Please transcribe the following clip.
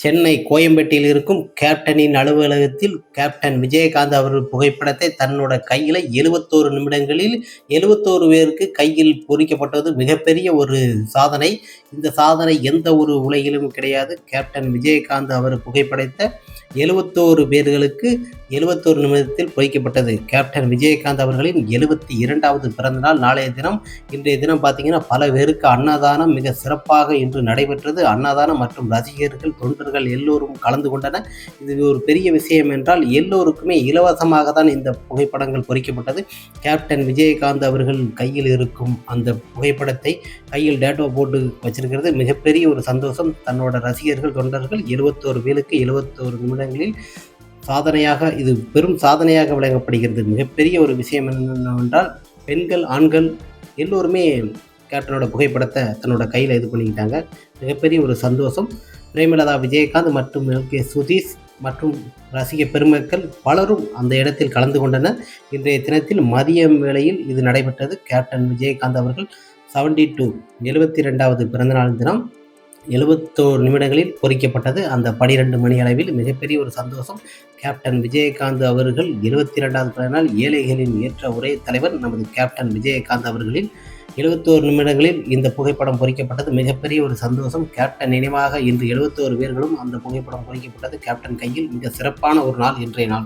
சென்னை கோயம்பேட்டில் இருக்கும் கேப்டனின் அலுவலகத்தில் கேப்டன் விஜயகாந்த் அவர்கள் புகைப்படத்தை தன்னோட கையில் எழுபத்தோரு நிமிடங்களில் எழுபத்தோரு பேருக்கு கையில் பொறிக்கப்பட்டது மிகப்பெரிய ஒரு சாதனை. இந்த சாதனை எந்த ஒரு உலகிலும் கிடையாது. கேப்டன் விஜயகாந்த் அவர் புகைப்படைத்த எழுபத்தோரு பேர்களுக்கு எழுபத்தோரு நிமிடத்தில் பொறிக்கப்பட்டது கேப்டன் விஜயகாந்த் அவர்களின் எழுபத்தி இரண்டாவது பிறந்த நாள் நாளைய தினம். இன்றைய தினம் பார்த்தீங்கன்னா பல பேருக்கு அன்னதானம் மிக சிறப்பாக இன்று நடைபெற்றது. அன்னதானம் மற்றும் ரசிகர்கள் தொண்டர்கள் எல்லோரும் கலந்து கொண்டனர். இது ஒரு பெரிய விஷயம் என்றால் எல்லோருக்குமே இலவசமாக தான் இந்த புகைப்படங்கள் பொறிக்கப்பட்டது. கேப்டன் விஜயகாந்த் அவர்கள் கையில் இருக்கும் அந்த புகைப்படத்தை கையில் டேட்டோ போட்டு வச்சிருக்கிறது. மிகப்பெரிய ஒரு சந்தோஷம். தன்னோட ரசிகர்கள் தொண்டர்கள் எழுபத்தோரு பேருக்கு எழுபத்தோரு நிமிடங்களில் சாதனையாக இது பெரும் சாதனையாக விளங்கப்படுகிறது. மிகப்பெரிய ஒரு விஷயம் என்னவென்றால் பெண்கள் ஆண்கள் எல்லோருமே கேப்டனோட புகைப்படத்தை தன்னோட கையில் இது பண்ணிக்கிட்டாங்க. மிகப்பெரிய ஒரு சந்தோஷம். பிரேமலதா விஜயகாந்த் மற்றும் எல்கே சுதீஷ் மற்றும் ரசிக பெருமக்கள் பலரும் அந்த இடத்தில் கலந்து கொண்டனர். இன்றைய தினத்தில் மதியம் வேளையில் இது நடைபெற்றது. கேப்டன் விஜயகாந்த் அவர்கள் செவன்டி டூ எழுபத்தி ரெண்டாவது பிறந்தநாள் தினம். எழுபத்தோரு நிமிடங்களில் பொறிக்கப்பட்டது. அந்த பனிரெண்டு மணி அளவில் மிகப்பெரிய ஒரு சந்தோஷம். கேப்டன் விஜயகாந்த் அவர்கள் இருபத்தி ரெண்டாவது பிறந்தநாள் ஏழைகளின் ஏற்ற ஒரே தலைவர் நமது கேப்டன் விஜயகாந்த் அவர்களின் எழுபத்தோரு நிமிடங்களில் இந்த புகைப்படம் பொறிக்கப்பட்டது. மிகப்பெரிய ஒரு சந்தோஷம். கேப்டன் நினைவாக இன்று எழுபத்தோரு பேர்களும் அந்த புகைப்படம் பொறிக்கப்பட்டது. கேப்டன் கையில் மிக சிறப்பான ஒரு நாள் இன்றைய நாள்.